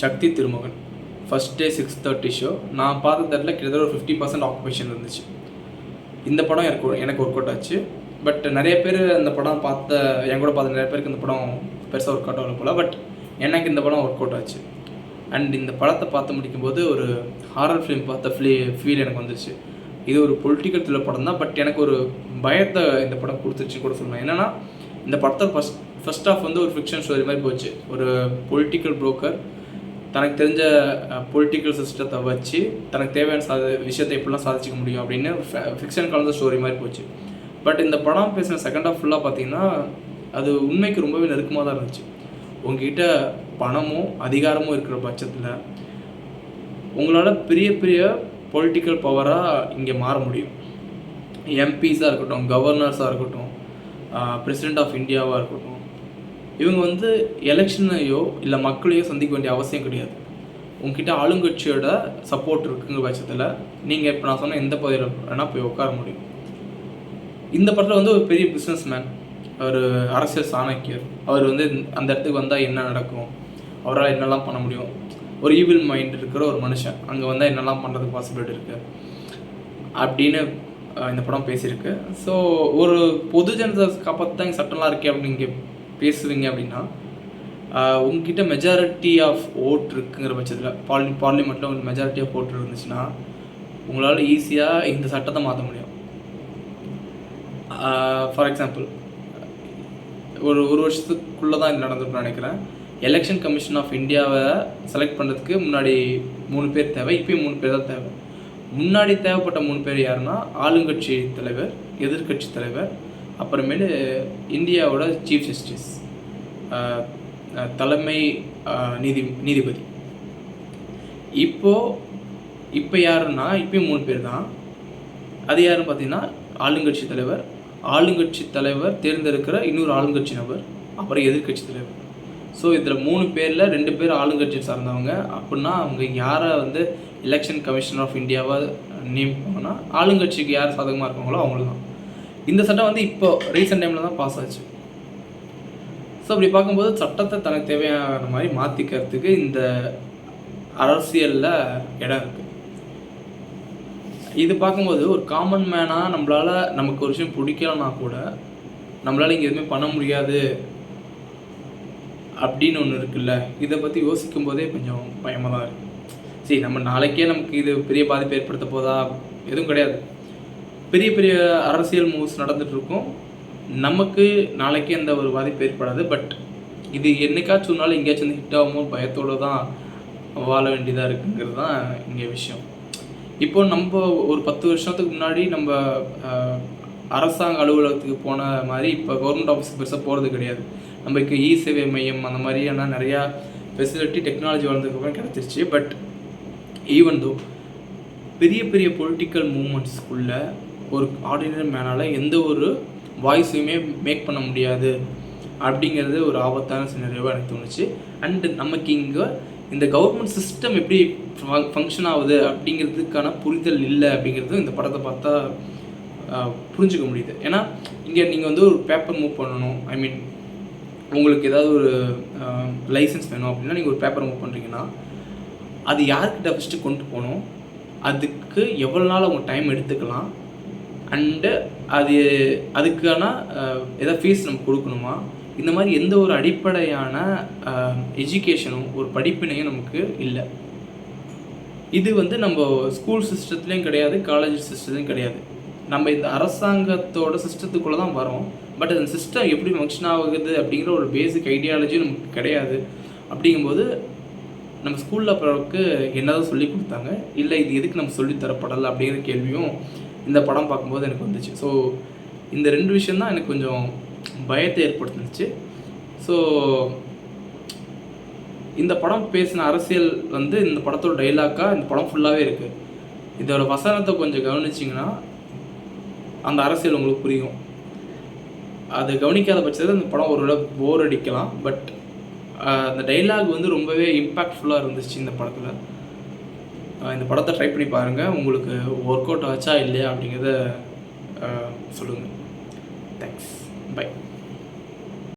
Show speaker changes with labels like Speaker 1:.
Speaker 1: Shakti Thirumagan. First day six thirty show நான் பார்த்த தேட்டரில் கிட்டத்தட்ட ஒரு ஃபிஃப்டி பர்சன்ட் ஆக்குபேஷன் இருந்துச்சு. இந்த படம் எனக்கு எனக்கு ஒர்க் அவுட் ஆச்சு. பட் நிறைய பேர் அந்த படம் பார்த்த என் கூட பார்த்த நிறைய பேருக்கு இந்த படம் பெருசாக ஒர்க் அவுட் ஆகல போல. பட் எனக்கு இந்த படம் ஒர்க் அவுட் ஆச்சு. அண்ட் இந்த படத்தை பார்த்து முடிக்கும்போது ஒரு ஹாரர் ஃபிலிம் பார்த்த ஃபிலி ஃபீல் எனக்கு வந்துச்சு இது ஒரு பொலிட்டிக்கல் த்ரில்லர் படம் தான். பட் எனக்கு ஒரு பயத்தை இந்த படம் கொடுத்துச்சு கூட சொல்லலாம். என்னன்னா இந்த படத்தை ஃபஸ்ட் ஃபர்ஸ்ட் ஆஃப் வந்து ஒரு ஃபிக்ஷன் ஸ்டோரி மாதிரி போச்சு. ஒரு பொலிட்டிக்கல் புரோக்கர் தனக்கு தெரிஞ்ச பொலிட்டிக்கல் சிஸ்டத்தை வச்சு தனக்கு தேவையான சாத விஷயத்தை எப்படிலாம் சாதிச்சிக்க முடியும் அப்படின்னு ஃபிக்ஷன் கலந்த ஸ்டோரி மாதிரி போச்சு. பட் இந்த படம் பேசின செகண்ட் ஆஃப் ஃபுல்லாக பார்த்தீங்கன்னா அது உண்மைக்கு ரொம்பவே நெருக்கமாக தான் இருந்துச்சு. உங்ககிட்ட பணமும் அதிகாரமும் இருக்கிற பட்சத்தில் உங்களால் பெரிய பெரிய பொலிட்டிக்கல் பவராக இங்கே மாற முடியும். எம்பிஸாக இருக்கட்டும் கவர்னர்ஸாக இருக்கட்டும் பிரசிடெண்ட் ஆஃப் இந்தியாவாக இருக்கட்டும் இவங்க வந்து எலெக்ஷனையோ இல்லை மக்களையோ சந்திக்க வேண்டிய அவசியம் கிடையாது. உங்ககிட்ட ஆளுங்கட்சியோட சப்போர்ட் இருக்குங்கிற பட்சத்தில் நீங்கள் இப்போ நான் சொன்ன எந்த பகுதியில் வேணால் போய் உட்கார முடியும். இந்த படத்தில் வந்து ஒரு பெரிய பிஸ்னஸ் மேன் ஒரு அரசியல் சாணக்கியர். அவர் வந்து அந்த இடத்துக்கு வந்தால் என்ன நடக்கும்? அவரால் என்னெல்லாம் பண்ண முடியும்? ஒரு ஈவில் மைண்ட் இருக்கிற ஒரு மனுஷன் அங்கே வந்தால் என்னெல்லாம் பண்ணுறதுக்கு பாசிபிலிட்டி இருக்குது அப்படின்னு இந்த படம் பேசியிருக்கு. ஸோ ஒரு பொது ஜனத்தை காப்பாற்ற தான் இங்கே சட்டம்லாம் இருக்கே அப்படின்னு நீங்கள் பேசுவீங்க அப்படின்னா உங்ககிட்ட மெஜாரிட்டி ஆஃப் ஓட் இருக்குங்கிற பட்சத்தில் பார்லி பார்லிமெண்ட்டில் உங்களுக்கு மெஜாரிட்டி ஆஃப் ஓட் இருந்துச்சுன்னா உங்களால் ஈஸியாக இந்த சட்டத்தை மாற்ற முடியும். ஃபார் எக்ஸாம்பிள் ஒரு ஒரு வருஷத்துக்குள்ளே தான் இது நடந்திருக்குன்னு நினைக்கிறேன். எலெக்ஷன் கமிஷன் ஆஃப் இந்தியாவை செலக்ட் பண்ணுறதுக்கு முன்னாடி மூணு பேர் தேவை இப்பயும் மூணு பேர் தான் தேவை. முன்னாடி தேவைப்பட்ட மூணு பேர் யாருன்னா ஆளுங்கட்சி தலைவர் எதிர்க்கட்சி தலைவர் அப்புறமேலு இந்தியாவோட சீஃப் ஜஸ்டிஸ் தலைமை நீதி நீதிபதி. இப்போது இப்போ யாருன்னா இப்பயும் மூணு பேர் தான் அது யாருன்னு பார்த்தீங்கன்னா ஆளுங்கட்சி தலைவர். ஆளுங்கட்சி தலைவர் தேர்ந்தெடுக்கிற இன்னொரு ஆளுங்கட்சி நபர் அப்புறம் எதிர்க்கட்சி தலைவர். ஸோ இதில் மூணு பேரில் ரெண்டு பேர் ஆளுங்கட்சி சார்ந்தவங்க. அப்படின்னா அவங்க யாரை வந்து எலெக்ஷன் கமிஷன் ஆஃப் இந்தியாவை நியமிப்பாங்கன்னா ஆளுங்கட்சிக்கு யார் சாதகமாக இருக்காங்களோ அவங்களுக்கு தான் இந்த சட்டம் வந்து இப்போ ரீசெண்ட் டைமில் தான் பாஸ் ஆச்சு. ஸோ அப்படி பார்க்கும்போது சட்டத்தை தனக்கு தேவையான மாதிரி மாற்றிக்கிறதுக்கு இந்த அரசியலில் இடம் இருக்குது இது பார்க்கும்போது ஒரு காமன் மேனாக நம்மளால் நமக்கு ஒரு விஷயம் பிடிக்கலனா கூட நம்மளால் இங்கே எதுவுமே பண்ண முடியாது அப்படின்னு ஒன்று இருக்குல்ல. இதை பற்றி யோசிக்கும் போதே கொஞ்சம் பயமாக தான் இருக்குது சரி நம்ம நாளைக்கே நமக்கு இது பெரிய பாதிப்பு ஏற்படுத்த போதா? எதுவும் கிடையாது. பெரிய பெரிய அரசியல் மூவ்ஸ் நடந்துட்டு இருக்கும் நமக்கு நாளைக்கு எந்த ஒரு பாதிப்பு ஏற்படாது. பட் இது என்னைக்காச்சும் சொன்னாலும் நாள் எங்கேயாச்சும் வந்து ஹிட் ஆகுமோ பயத்தோடு தான் வாழ வேண்டியதாக இருக்குங்கிறது தான் இங்கே விஷயம். இப்போ நம்ம ஒரு பத்து வருஷத்துக்கு முன்னாடி நம்ம அரசாங்க அலுவலகத்துக்கு போன மாதிரி இப்போ கவர்மெண்ட் ஆஃபீஸ் பெருசாக போகிறது கிடையாது. நமக்கு இ சேவை மையம் அந்த மாதிரியான நிறையா ஃபெசிலிட்டி டெக்னாலஜி வளர்ந்ததுக்கப்புறம் கிடச்சிருச்சு. பட் ஈவன் தோ பெரிய பெரிய பொலிட்டிக்கல் மூமெண்ட்ஸ்க்குள்ள ஒரு ஆர்டினரி மேனால் எந்த ஒரு வாய்ஸையுமே மேக் பண்ண முடியாது. அப்படிங்கிறது ஒரு ஆபத்தான சினரியோவாக எனக்கு தோணுச்சு. அண்டு நமக்கு இங்கே இந்த கவர்மெண்ட் சிஸ்டம் எப்படி ஃபங்க்ஷன் ஆகுது அப்படிங்கிறதுக்கான புரிதல் இல்லை அப்படிங்கிறது இந்த படத்தை பார்த்தா புரிஞ்சுக்க முடியுது. ஏன்னா இங்கே நீங்கள் வந்து ஒரு பேப்பர் மூவ் பண்ணணும். ஐ மீன் உங்களுக்கு ஏதாவது ஒரு லைசன்ஸ் வேணும் அப்படின்னா நீங்கள் ஒரு பேப்பர் மூவ் பண்ணுறீங்கன்னா அது யார்கிட்ட ஃபஸ்ட்டு கொண்டு போகணும்? அதுக்கு எவ்வளோ நாள் அவங்க டைம் எடுத்துக்கலாம்? அண்டு அது அதுக்கான எதாவது ஃபீஸ் நம்ம கொடுக்கணுமா? இந்த மாதிரி எந்த ஒரு அடிப்படையான எஜுகேஷனும் ஒரு படிப்பினையும் நமக்கு இல்லை. இது வந்து நம்ம ஸ்கூல் சிஸ்டத்துலேயும் கிடையாது காலேஜ் சிஸ்டத்துலேயும் கிடையாது. நம்ம இந்த அரசாங்கத்தோட சிஸ்டத்துக்குள்ளே தான் வரோம் பட் அந்த சிஸ்டம் எப்படி ஃபங்க்ஷன் ஆகுது அப்படிங்கிற ஒரு பேசிக் ஐடியாலஜியும் நமக்கு கிடையாது. அப்படிங்கும்போது நம்ம ஸ்கூலில் பிறகு என்னதான் சொல்லி கொடுத்தாங்க இல்லை இது எதுக்கு நம்ம சொல்லி தரப்படலை அப்படிங்கிற கேள்வியும் இந்த படம் பார்க்கும்போது எனக்கு வந்துச்சு. ஸோ இந்த ரெண்டு விஷயம் தான் எனக்கு கொஞ்சம் பயத்தை ஏற்படுத்துனுச்சு. ஸோ இந்த படம் பேசின அரசியல் வந்து இந்த படத்தோட டைலாக்காக இந்த படம் ஃபுல்லாகவே இருக்குது இதோட வசனத்தை கொஞ்சம் கவனிச்சிங்கன்னா அந்த அரசியல் உங்களுக்கு புரியும். அது கவனிக்காத பட்சத்தில் இந்த படம் ஒரு போர் அடிக்கலாம் பட் அந்த டைலாக் வந்து ரொம்பவே இம்பேக்ட்ஃபுல்லாக இருந்துச்சு இந்த படத்தில். இந்த படத்தை ட்ரை பண்ணி பாருங்கள் உங்களுக்கு ஒர்க் அவுட் ஆச்சா இல்லையா அப்படிங்கிறத சொல்லுங்கள் தேங்க்ஸ் பை